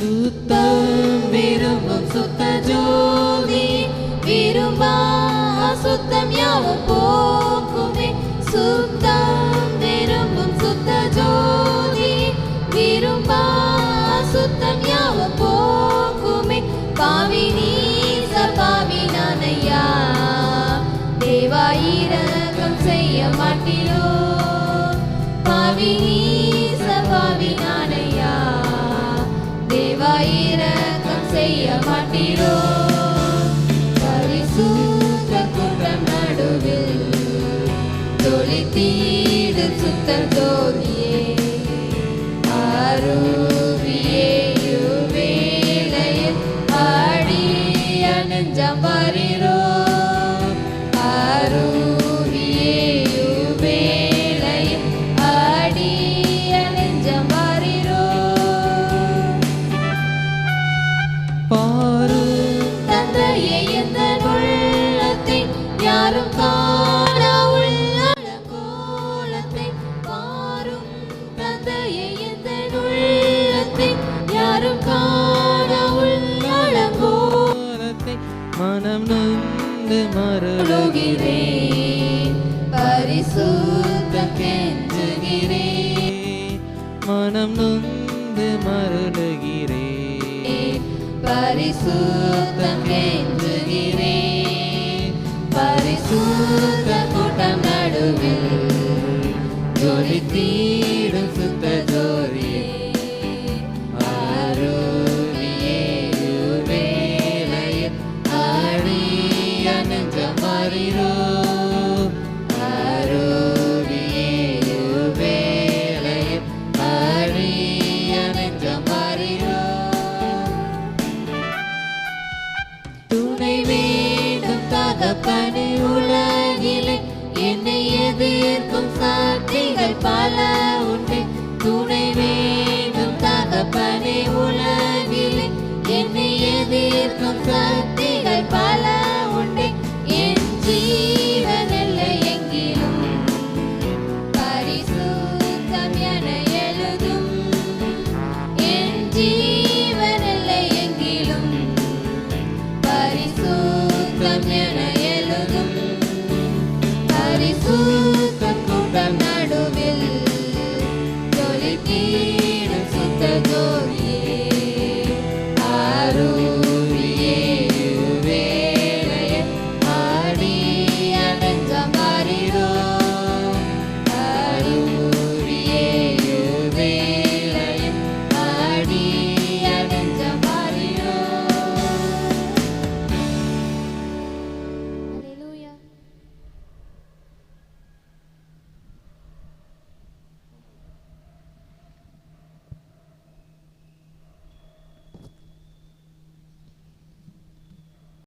சுத்தம் விரும்பும் சுத்த ஜோதி விரும்பா சுத்தம் யாவும் போக்குமே. சுத்தம் விரும்பும் சுத்த ஜோதி விரும்பா சுத்தம் யாவும் போக்குமே. பாவி நீச பாவி நானையா. தேவாயிரகம் செய்ய மாட்டிலோ பாவி நீ தொளித்தீடு சுத்த ஜோதியே அருவியே வேலையில் ஆடி நெஞ்சம் வாரீரோ மனம் நொந்து மருளுகிறேன். உலகிறேன் கெஞ்சுகிறேன் மனம் நொந்து மருளுகிறேன். பரிசுத்தம் பல உண்டு. துணை வேண்டும் தகப்பனே உலகிலே. என்னை எதிர்க்கும் சக்திகள் பல உண்டு. என் ஜீவன் இல்லை எங்கிலும். பரிசுத்தம் என எழுதும். என் ஜீவன் இல்லை எங்கிலும். பரிசுத்தம் என எழுதும். பரிசு